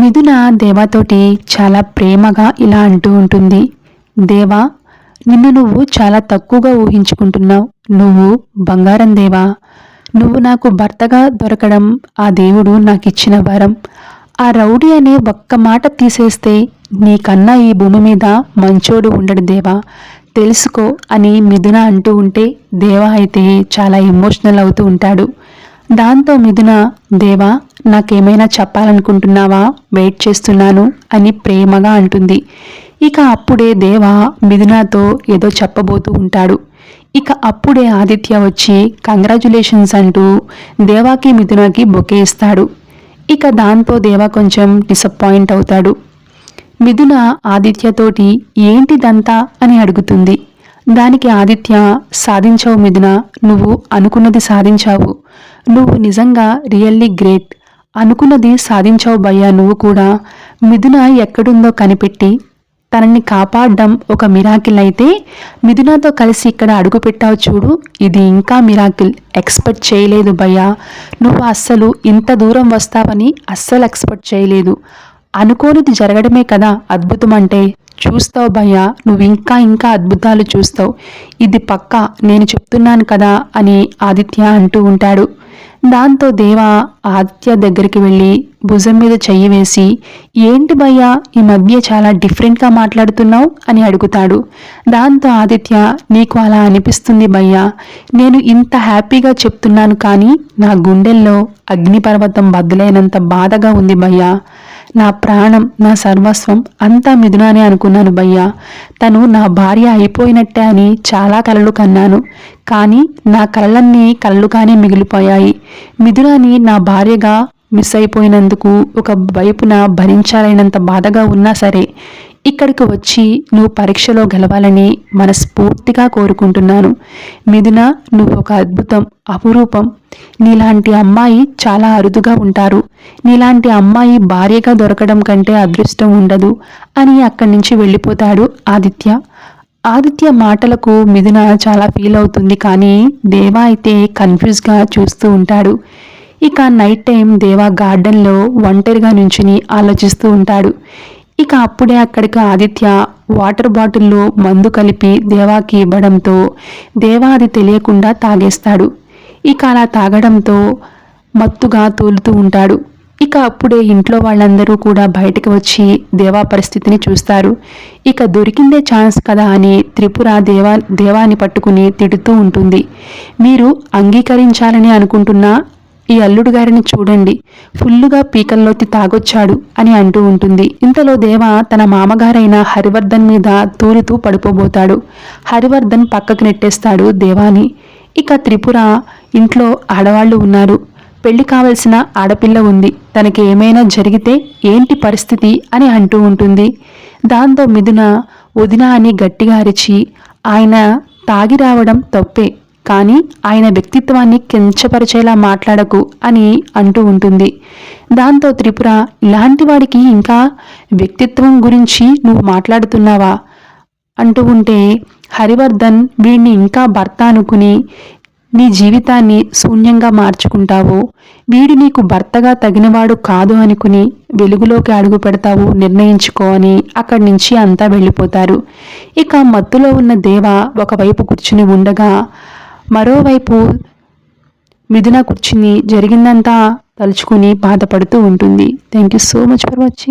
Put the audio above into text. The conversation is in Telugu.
మిథున దేవాతోటి చాలా ప్రేమగా ఇలా అంటూ ఉంటుంది. దేవా నిన్ను నువ్వు చాలా తక్కువగా ఊహించుకుంటున్నావు. నువ్వు బంగారం దేవా. నువ్వు నాకు భర్తగా దొరకడం ఆ దేవుడు నాకు ఇచ్చిన వరం. ఆ రౌడీ అనే ఒక్క మాట తీసేస్తే నీకన్నా ఈ భూమి మీద మంచోడు ఉండడు దేవా. తెలుసుకో అని మిథున అంటూ ఉంటే దేవా అయితే చాలా ఎమోషనల్ అవుతూ ఉంటాడు. దాంతో మిథున దేవా నాకేమైనా చెప్పాలనుకుంటున్నావా? వెయిట్ చేస్తున్నాను అని ప్రేమగా అంటుంది. ఇక అప్పుడే దేవ మిథునాతో ఏదో చెప్పబోతూ ఉంటాడు. ఇక అప్పుడే ఆదిత్య వచ్చి కంగ్రాచులేషన్స్ అంటూ దేవాకి మిథునకి బొకే ఇస్తాడు. ఇక దాంతో దేవ కొంచెం డిసప్పాయింట్ అవుతాడు. మిథున ఆదిత్యతోటి ఏంటిదంతా? అని అడుగుతుంది. దానికి ఆదిత్య సాధించావు మిథున నువ్వు అనుకున్నది సాధించావు. నువ్వు నిజంగా రియల్లీ గ్రేట్. అనుకున్నది సాధించావు భయ్యా నువ్వు కూడా. మిథున ఎక్కడుందో కనిపెట్టి తనని కాపాడడం ఒక మిరాకిల్ అయితే మిథునాతో కలిసి ఇక్కడ అడుగుపెట్టావు చూడు. ఇది ఇంకా మిరాకిల్ ఎక్స్పెక్ట్ చేయలేదు భయ్యా. నువ్వు అస్సలు ఇంత దూరం వస్తావని అస్సలు ఎక్స్పెక్ట్ చేయలేదు. అనుకోనిది జరగడమే కదా అద్భుతం అంటే. చూస్తావు భయ్యా నువ్వు ఇంకా ఇంకా అద్భుతాలు చూస్తావు. ఇది పక్క నేను చెప్తున్నాను కదా అని ఆదిత్య అంటూ ఉంటాడు. దాంతో దేవ ఆదిత్య దగ్గరికి వెళ్ళి భుజం మీద చెయ్యి వేసి ఏంటి భయ్యా ఈ మధ్య చాలా డిఫరెంట్గా మాట్లాడుతున్నావు? అని అడుగుతాడు. దాంతో ఆదిత్య నీకు అలా అనిపిస్తుంది భయ్యా నేను ఇంత హ్యాపీగా చెప్తున్నాను కానీ నా గుండెల్లో అగ్నిపర్వతం బద్దలైనంత బాధగా ఉంది భయ్యా. నా ప్రాణం నా సర్వస్వం అంతా మిథునానే అనుకున్నాను భయ్యా. తను నా భార్య అయిపోయినట్టే అని చాలా కలలు కన్నాను. కానీ నా కలలన్నీ కలలుగానే మిగిలిపోయాయి. మిథునాని నా భార్యగా మిస్ అయిపోయినందుకు ఒక వైపున భరించాలైనంత బాధగా ఉన్నా సరే ఇక్కడికి వచ్చి నువ్వు పరీక్షలో గెలవాలని మనస్ఫూర్తిగా కోరుకుంటున్నాను. మిథున నువ్వు ఒక అద్భుతం అపురూపం నీలాంటి అమ్మాయి చాలా అరుదుగా ఉంటారు. నీలాంటి అమ్మాయి భార్యగా దొరకడం కంటే అదృష్టం ఉండదు అని అక్కడి నుంచి వెళ్ళిపోతాడు ఆదిత్య. ఆదిత్య మాటలకు మిథున చాలా ఫీల్ అవుతుంది కానీ దేవా అయితే కన్ఫ్యూజ్గా చూస్తూ ఉంటాడు. ఇక నైట్ టైం దేవా గార్డెన్లో ఒంటరిగా నుంచుని ఆలోచిస్తూ ఉంటాడు. ఇక అప్పుడే అక్కడికి ఆదిత్య వాటర్ బాటిల్లో మందు కలిపి దేవాకి ఇవ్వడంతో దేవా అది తెలియకుండా తాగేస్తాడు. ఇక అలా తాగడంతో మత్తుగా తూలుతూ ఉంటాడు. ఇక అప్పుడే ఇంట్లో వాళ్ళందరూ కూడా బయటకు వచ్చి దేవా పరిస్థితిని చూస్తారు. ఇక దొరికిందే ఛాన్స్ కదా అని త్రిపుర దేవా దేవాని పట్టుకుని తిడుతూ ఉంటుంది. మీరు అంగీకరించాలని అనుకుంటున్న ఈ అల్లుడు గారిని చూడండి. ఫుల్లుగా పీకల్లోకి తాగొచ్చాడు అని అంటూ ఉంటుంది. ఇంతలో దేవ తన మామగారైన హరివర్ధన్ మీద తూలుతూ పడిపోబోతాడు. హరివర్ధన్ పక్కకు నెట్టేస్తాడు దేవాని. ఇక త్రిపుర ఇంట్లో ఆడవాళ్ళు ఉన్నారు. పెళ్ళి కావలసిన ఆడపిల్ల ఉంది. తనకి ఏమైనా జరిగితే ఏంటి పరిస్థితి అని అంటూ ఉంటుంది. దాంతో మిథున వదిన అని గట్టిగా అరిచి ఆయన తాగి రావడం తప్పే కానీ ఆయన వ్యక్తిత్వాన్ని కించపరిచేలా మాట్లాడకు అని అంటూ ఉంటుంది. దాంతో త్రిపుర ఇలాంటి వాడికి ఇంకా వ్యక్తిత్వం గురించి నువ్వు మాట్లాడుతున్నావా? అంటూ ఉంటే హరివర్ధన్ వీడిని ఇంకా భర్త అనుకుని నీ జీవితాన్ని శూన్యంగా మార్చుకుంటావు. వీడు నీకు భర్తగా తగినవాడు కాదు అనుకుని వెలుగులోకి అడుగు పెడతావు నిర్ణయించుకో అని అక్కడి నుంచి అంతా వెళ్ళిపోతారు. ఇక మత్తులో ఉన్న దేవ ఒకవైపు కూర్చుని ఉండగా మరోవైపు మిథున కూర్చుని జరిగిందంతా తలుచుకుని బాధపడుతూ ఉంటుంది. Thank you so much for watching